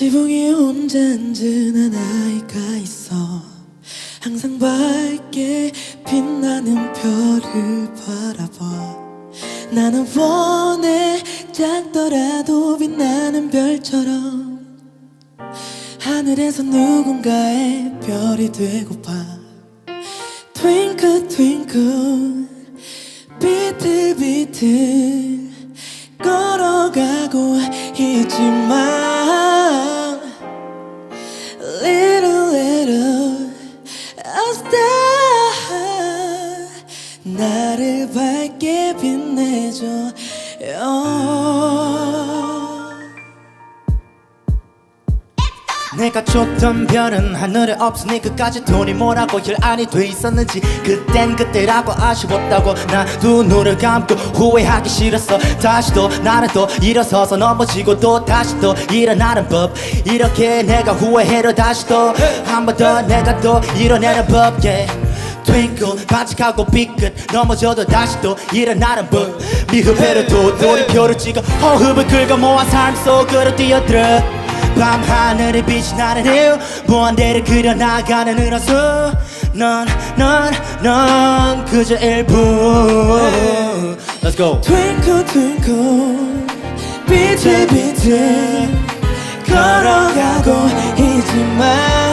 지붕에 혼자 앉은 아이가 있어. 항상 밝게 빛나는 별을 바라봐. 나는 원해 작더라도 빛나는 별처럼. 하늘에서 누군가의 별이 되고파. Twinkle twinkle 비틀비틀 걸어가고 있지만 나를 밝게 빛내줘. 내가 줬던 별은 하늘에 없으니 그까지 돈이 뭐라고 일 안이 돼 있었는지 그땐 그때라고 아쉬웠다고 나 두 눈을 감고 후회하기 싫었어. 다시 또 나는 또 일어서서 넘어지고 또 다시 또 일어나는 법. 이렇게 내가 후회해도 다시 또 한 번 더 내가 또 일어나는 법 yeah. 트윙클 반짝하고 삐끗. 넘어져도 다시 또 일어나는 법 미흡해도 또 돌이표를 찍어 호흡을 긁어 모아 삶 속으로 뛰어들어. 밤하늘의 빛이 나는 이유 무한대를 그려나가는 은하수 넌넌넌 그저 일부. Let's go. Twinkle twinkle 비틀비틀 걸어가고 있지만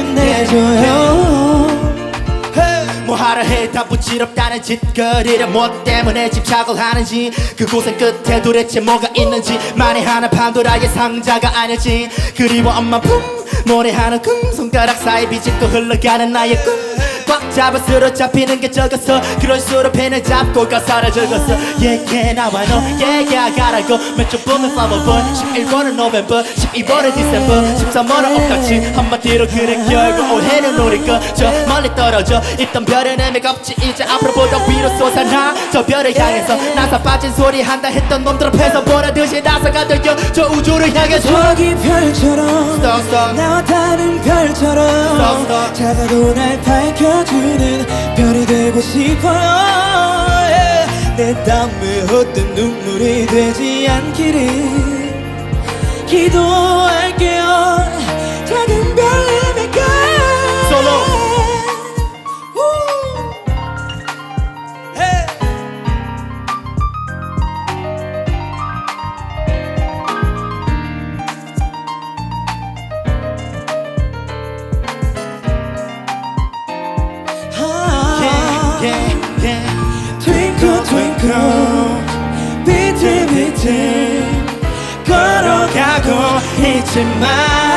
밝게 빛내줘요. 뭐하러 해다 부질없다는 짓거리를 뭐 때문에 집착을 하는지 그곳의 끝에 도대체 뭐가 있는지. 만회하는 판도라의 상자가 아닐지. 그리워 엄마 품 노래하는 금 손가락 사이 비집고 흘러가는 나의 꿈 꽉 잡아 쓰러 잡히는 게 적었어. 그럴수록 펜을 잡고 가사를 적었어. 얘기해 나와 너 얘기하라고 몇주 보면 flower boy 11번은 노벰버 12번은 디셈버 13번은 옥같이 한마디로 그래 결국 올해는 우리 거저 멀리 떨어져 있던 별은 의미가 없지. 이제 앞으로 보다 위로 솟아나 저 별을 향해서 나사 빠진 소리 한다 했던 놈들 앞에서 보라듯이 나서가던 저 우주를 향해서 저기 별처럼 star. 나와 star. 작아도 날 밝혀주는 별이 되고 싶어요 yeah. 내 땀에 헛된 눈물이 되지 않기를 기도할게요 걸어가고 있지만